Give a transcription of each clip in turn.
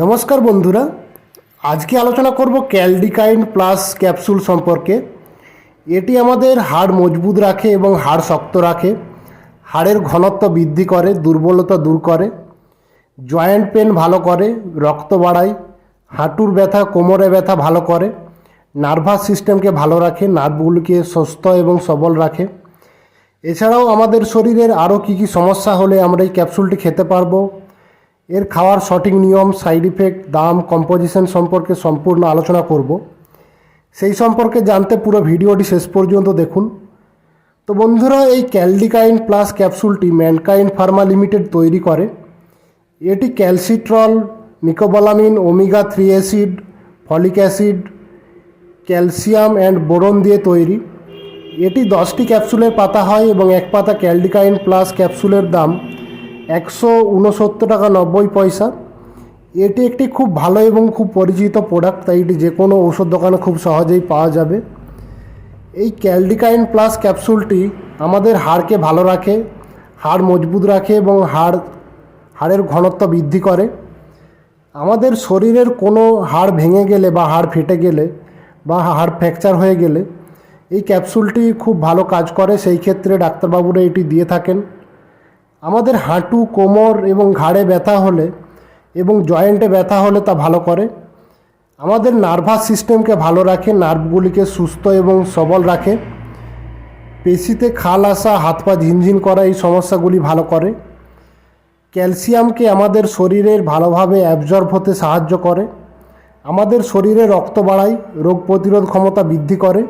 নমস্কার বন্ধুরা, আজকে আলোচনা করব ক্যালডিকাইন প্লাস ক্যাপসুল সম্পর্কে। এটি আমাদের হাড় মজবুত রাখে এবং হাড় শক্ত রাখে। হাড়ের ঘনত্ব বৃদ্ধি করে, দুর্বলতা দূর করে। জয়েন্ট পেন ভালো করে, রক্ত বাড়ায়। হাঁটুর ব্যথা, কোমরে ব্যথা ভালো করে। নার্ভাস সিস্টেমকে ভালো রাখে, নার্ভগুলিকে সুস্থ এবং সবল রাখে। এছাড়াও আমাদের শরীরের আরও কী কী সমস্যা হলে আমরা এই ক্যাপসুলটি খেতে পারব এর খাওয়ার সঠিক নিয়ম সাইড ইফেক্ট দাম কম্পোজিশন সম্পর্কে সম্পূর্ণ আলোচনা করব। সেই সম্পর্কে জানতে পুরো ভিডিওটি শেষ পর্যন্ত দেখুন। তো বন্ধুরা, এই ক্যালডিকাইন প্লাস ক্যাপসুলটি ম্যানকাইন ফার্মা লিমিটেড তৈরি করে। এটি calcitriol, mecobalamin, omega three acid, folic acid, calcium and boron দিয়ে তৈরি। এটি দশটি ক্যাপসুলের পাতা হয় এবং এক পাতা ক্যালডিকাইন প্লাস ক্যাপসুলের দাম। একশো উনসত্তর টাকা নব্বই পয়সা। এটি একটি খুব ভালো এবং খুব পরিচিত প্রোডাক্ট তাই এটি যে কোনো ওষুধ দোকানে খুব সহজেই পাওয়া যাবে। এই ক্যালডিকাইন প্লাস ক্যাপসুলটি আমাদের হাড়কে ভালো রাখে, হাড় মজবুত রাখে এবং হাড়, হাড়ের ঘনত্ব বৃদ্ধি করে। আমাদের শরীরের কোনো হাড় ভেঙে গেলে বা হাড় ফেটে গেলে বা হাড় ফ্র্যাকচার হয়ে গেলে এই ক্যাপসুলটি খুব ভালো কাজ করে। সেই ক্ষেত্রে ডাক্তারবাবুরা এটি দিয়ে থাকেন। আমাদের হাঁটু, কোমর এবং ঘাড়ে ব্যথা হলে এবং জয়েন্টে ব্যথা হলে তা ভালো করে। আমাদের নার্ভাস সিস্টেমকে ভালো রাখে, নার্ভগুলিকে সুস্থ এবং সবল রাখে। পেশিতে খাল আসা, হাত পা ঝিনঝিন করা এই সমস্যাগুলি ভালো করে। ক্যালসিয়ামকে আমাদের শরীরের ভালোভাবে অ্যাবজর্ব হতে সাহায্য করে। আমাদের শরীরে রক্ত বাড়ায়, রোগ প্রতিরোধ ক্ষমতা বৃদ্ধি করে।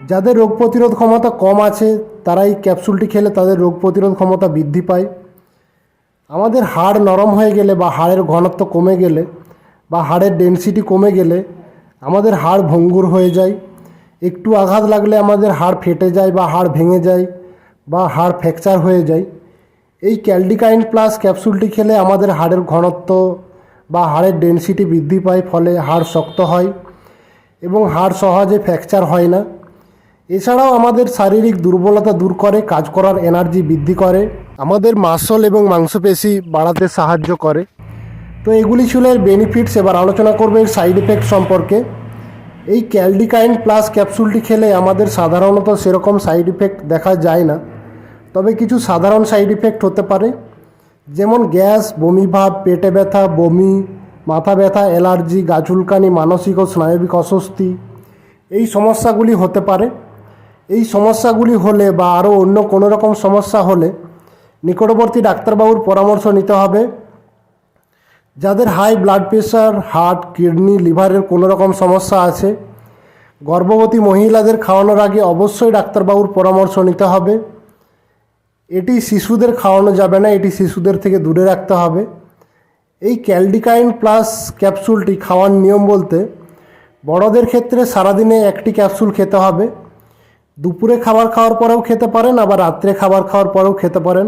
যাদের রোগ প্রতিরোধ ক্ষমতা কম আছে তারা এই ক্যাপসুলটি খেলে তাদের রোগ প্রতিরোধ ক্ষমতা বৃদ্ধি পায়। আমাদের হাড় নরম হয়ে গেলে বা হাড়ের ঘনত্ব কমে গেলে বা হাড়ের ডেনসিটি কমে গেলে আমাদের হাড় ভঙ্গুর হয়ে যায়। একটু আঘাত লাগলে আমাদের হাড় ফেটে যায় বা হাড় ভেঙে যায় বা হাড় ফ্র্যাকচার হয়ে যায়। এই ক্যালডিকাইন প্লাস ক্যাপসুলটি খেলে আমাদের হাড়ের ঘনত্ব বা হাড়ের ডেনসিটি বৃদ্ধি পায়, ফলে হাড় শক্ত হয় এবং হাড় সহজে ফ্র্যাকচার হয় না। এছাড়াও আমাদের শারীরিক দুর্বলতা দূর করে, কাজ করার এনার্জি বৃদ্ধি করে, আমাদের মাসল এবং মাংসপেশি বাড়াতে সাহায্য করে। তো এগুলি ছিল এর বেনিফিটস এবার আলোচনা করবে এর সাইড এফেক্ট সম্পর্কে। এই ক্যালডিকাইন প্লাস ক্যাপসুলটি খেলে আমাদের সাধারণত সেরকম সাইড ইফেক্ট দেখা যায় না। তবে কিছু সাধারণ সাইড ইফেক্ট হতে পারে, যেমন গ্যাস বমিভাব পেটে ব্যথা, বমি, মাথা ব্যথা অ্যালার্জি গাছুলকানি, মানসিক ও স্নায়বিক অস্বস্তি, এই সমস্যাগুলি হতে পারে। এই সমস্যাগুলি হলে বা আরও অন্য কোনো রকম সমস্যা হলে নিকটবর্তী ডাক্তারবাবুর পরামর্শ নিতে হবে। যাদের high blood pressure, heart, kidney, লিভারের কোনো রকম সমস্যা আছে, গর্ভবতী মহিলাদের খাওয়ানোর আগে অবশ্যই ডাক্তারবাবুর পরামর্শ নিতে হবে। এটি শিশুদের খাওয়ানো যাবে না, এটি শিশুদের থেকে দূরে রাখতে হবে। এই ক্যালডিকাইন প্লাস ক্যাপসুলটি খাওয়ার নিয়ম বলতে বড়দের ক্ষেত্রে সারাদিনে একটি ক্যাপসুল খেতে হবে। দুপুরে খাবার খাওয়ার পরেও খেতে পারেন, আবার রাত্রে খাবার খাওয়ার পরেও খেতে পারেন।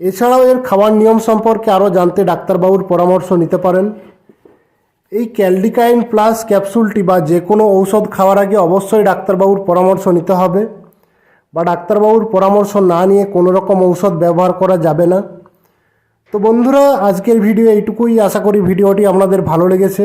এছাড়াও এর খাওয়ার নিয়ম সম্পর্কে আরও জানতে ডাক্তারবাবুর পরামর্শ নিতে পারেন। এই ক্যালডিকাইন প্লাস ক্যাপসুলটি বা যে কোনো ঔষধ খাওয়ার আগে অবশ্যই ডাক্তারবাবুর পরামর্শ নিতে হবে বা ডাক্তারবাবুর পরামর্শ না নিয়ে কোনো রকম ঔষধ ব্যবহার করা যাবে না। তো বন্ধুরা, আজকের ভিডিও এইটুকুই। আশা করি ভিডিওটি আপনাদের ভালো লেগেছে।